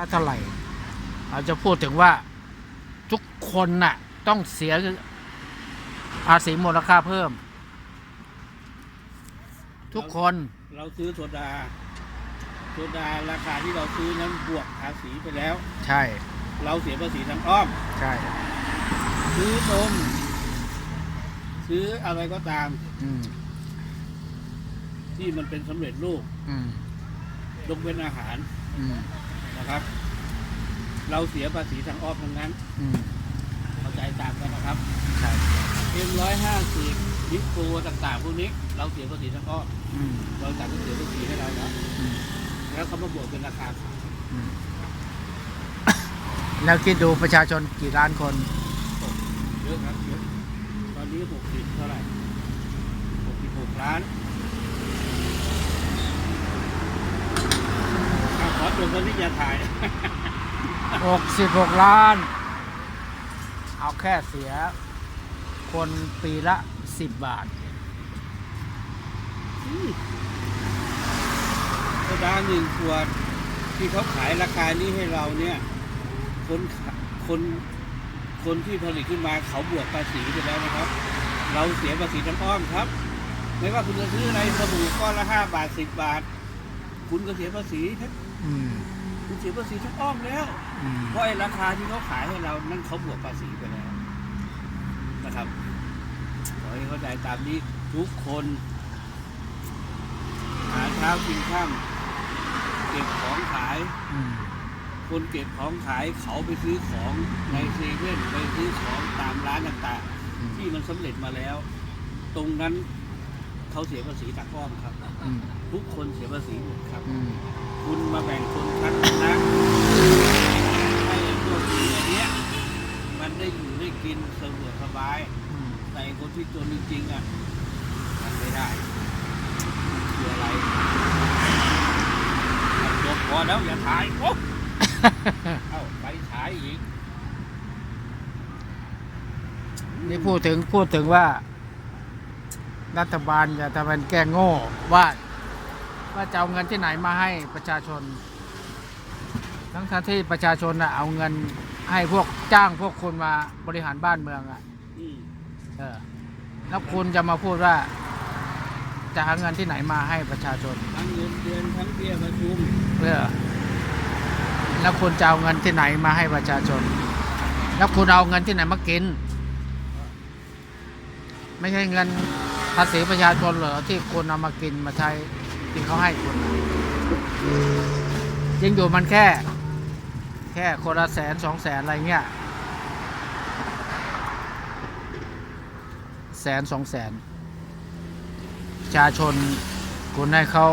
ก็เท่าไหร่เราจะพูดถึงว่าทุกคนน่ะ ต้องเสียภาษีมูลค่าเพิ่ม ทุกคนเราซื้อโซดาโซดาราคาที่เราซื้อนั้นบวกภาษีไปแล้ว ใช่ เราเสียภาษีทางอ้อม ใช่ ซื้อนมซื้ออะไรก็ตาม อืมที่มันเป็นสำเร็จรูปอืมยกเว้นอาหาร อืม นะครับ เราเสียภาษีทางอ้อมทั้งนั้นอืมเข้าใจตามกันนะครับใช่เอ็มร้อยห้าสิบดิสโก้ต่างๆพวกนี้ เราเสียภาษีทางอ้อมอืมเราจ่ายเสียภาษีให้เราแล้วอืมแล้วเขามาบวกเป็นราคาขายอืมแล้วคิดดูประชาชนกี่ล้านคน เยอะครับเยอะตอนนี้หกสิบเท่าไหร่หกสิบหกล้าน อะขอจบตอนนี้อย่าถ่าย66ล้าน เอาแค่เสีย คนปีละ10บาท โซดาหนึ่งขวดที่เขาขายราคานี้ให้เราเนี่ย คนขะคนคนที่ผลิตขึ้นมาเขาบวกภาษีไปแล้วนะครับ เราเสียภาษีทั้งอ้อมครับ ไม่ว่าคุณจะซื้ออะไรสบู่ก้อนละห้าบาทสิบบาท คุณก็เสียภาษีครับอืม คุณเสียภาษีทั้งอ้อมแล้วอืมเพราะไอ้ราคาที่เขาขายให้เรานั่นเขาบวกภาษีไปแล้วนะครับขอให้เข้าใจตามนี้ทุกคน หาเช้ากินข้ามเก็บของขายอืมคนเก็บของขายเขาไปซื้อของในเซเว่นไปซื้อของตามร้านต่างอืมๆที่มันสำเร็จมาแล้ว ตรงนั้นเขาเสียภาษีตากอ้อมครับอืม ทุกคนเสียภาษีหมดครับ อืมคุณมาแบ่งชนชั้นนะให้ไอ้พวกนี้อันเนี้ยมันได้อยู่ได้กินสะดวกสบาย อืมแต่ไอ้คนที่จนจริงๆอะมันไม่ได้คืออะไรเอาจบพอแล้วอย่าถ่ายโอ๊ะเอ้าไปฉายอีกนี่พูดถึงพูดถึงว่า รัฐบาลอย่าทำเป็นแกล้งโง่ว่า ว่าจะเอาเงินที่ไหนมาให้ประชาชน ทั้งทที่ประชาชนน่ะเอาเงินให้พวกจ้างพวกคุณมาบริหารบ้านเมืองอะอืมเออ แล้วคุณจะมาพูดว่า จะหาเงินที่ไหนมาให้ประชาชนทั้งเงินเดือนทั้งเบี้ยประชุมเพื่อแล้วคุณจะเอาเงินที่ไหนมาให้ประชาชน แล้วคุณเอาเงินที่ไหนมากิน ไม่ใช่เงินภาษีประชาชนเหรอที่คุณเอามากินมาใช้ ที่เขาให้คุณจริงอยู่มันแค่ แค่คนละแสนสองแสนอะไรเงี้ยแสนสองแสนประชาชนคุณให้เขา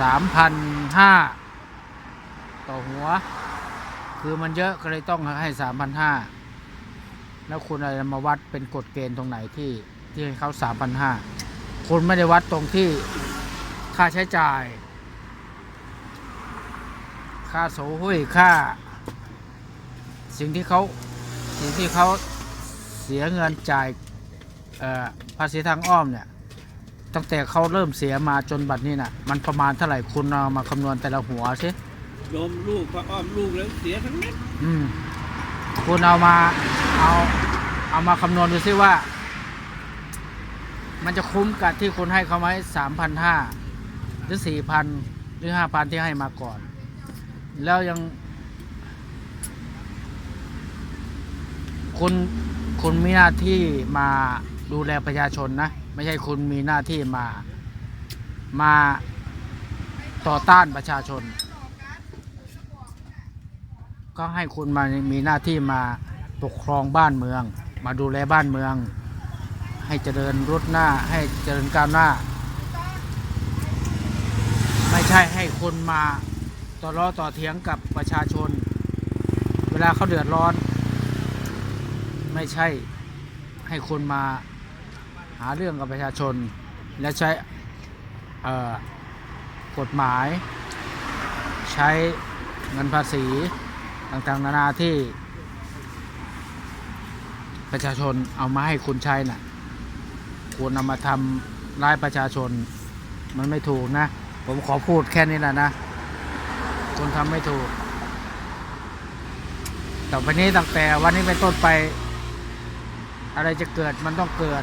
สามพันห้าต่อหัว คือมันเยอะก็เลยต้องให้สามพันห้าแล้วคุณอะไรมาวัดเป็นกฎเกณฑ์ตรงไหนที่ที่ให้เขาสามพันห้าคุณไม่ได้วัดตรงที่ ค่าใช้จ่าย ค่าโสหุยค่า สิ่งที่เขาสิ่งที่เขาเสียเงินจ่ายเอ่อภาษีทางอ้อมเนี่ยตั้งแต่เขาเริ่มเสียมาจนบัดนี้น่ะ มันประมาณเท่าไหร่คุณเอามาคำนวณแต่ละหัวสิโยมลูกพระอ้อมลูกแล้วเสียทั้งนั้นอืมคุณเอามาเอาเอามาคำนวณดูซิว่า มันจะคุ้มกับที่คุณให้เขาไหมสามพันห้า หรือสี่พันหรือห้าพันที่ให้มาก่อน แล้วยังคุณคุณมีหน้าที่มาดูแลประชาชนนะ ไม่ใช่คุณมีหน้าที่มามาต่อต้านประชาชน ก็ให้คุณมามีหน้าที่มาปกครองบ้านเมือง มาดูแลบ้านเมือง ให้เจริญรุดหน้าให้เจริญก้าวหน้า ไม่ใช่ให้คนมาต่อล้อต่อเถียงกับประชาชน เวลาเขาเดือดร้อน ไม่ใช่ให้คนมาหาเรื่องกับประชาชน และใช้กฎหมาย ใช้เงินภาษีต่างๆนานาที่ ประชาชนเอามาให้คุณใช้น่ะควรเอามาทำร้ายประชาชนมันไม่ถูกนะ ผมขอพูดแค่นี้แหละนะคุณทำไม่ถูกต่อไปนี้ตั้งแต่วันนี้เป็นต้นไป อะไรจะเกิดมันต้องเกิด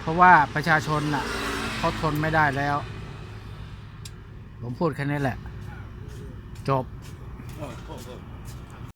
เพราะว่าประชาชนน่ะเขาทนไม่ได้แล้ว ผมพูดแค่นี้แหละ จบ